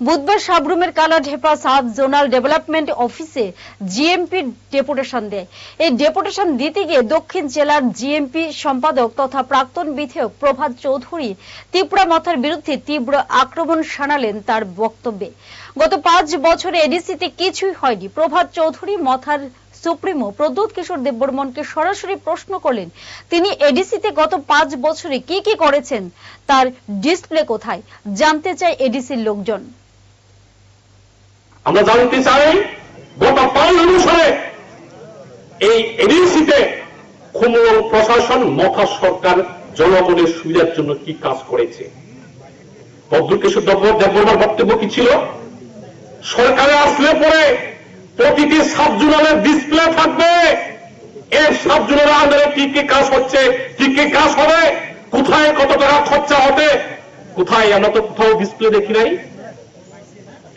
বুধবার সাবরুমের কালা ঢেপা সাব জোনাল ডেভেলপমেন্ট অফিসে জিএমপি ডেপুটেশন দেয়। এই ডেপুটেশন দিতে গিয়ে দক্ষিণ জেলার জিএমপি সম্পাদক তথা প্রাক্তন বিধায়ক প্রভাত চৌধুরী ত্রিপুরা মথার বিরুদ্ধে তীব্র আক্রমণ শানালেন তার বক্তব্যে। গত পাঁচ বছরে এডিসিতে কিছুই হয়নি। প্রভাত চৌধুরী মথার সুপ্রিমো প্রদ্যুৎ কিশোর দেববর্মনকে সরাসরি প্রশ্ন করলেন, তিনি এডিসিতে গত পাঁচ বছরে কি কি করেছেন? তার ডিসপ্লে কোথায়? জানতে চায় এডিসির লোকজন। আমরা জানতে চাই গত পাঁচ বছরে এই এডিসিতে খুমুল প্রশাসন মথা সরকার, জনগণের সুবিধার জন্য কি কাজ করেছে? পদ্মকেশর দেববর্মার বক্তব্য কি ছিল? সরকারে আসলে পরে প্রতিটি সাব জোনালের ডিসপ্লে থাকবে। এর সাব জোনালের আন্ডারে কি কি কাজ হচ্ছে, কি কি কাজ হবে, কোথায় কত টাকা খরচা হবে, কোথায় আমরা তো কোথাও ডিসপ্লে দেখি নাই।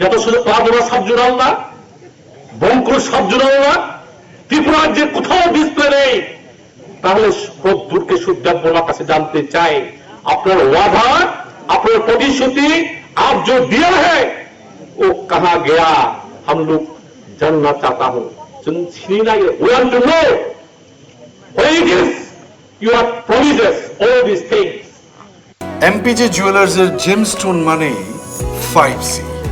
যত শুধু পাদরা সাবজুরাল না বঙ্কুর সাবজুরাল না ত্রিপুরা রাজ্যের কোথাও ডিসপ্লে নেই তাহলে প্রদ্যুরকে সুদ্যাপনার কাছে জানতে চাই আপনার ওয়াদা আপনার प्रतिश्रुति आप जो दिया है वो कहा गया हम लोग जानना चाहता हूं सुनी ना ये we want to know where it is you are promises all these things MPG জুয়েলার্সের gemstone মানেই ফাইভ সি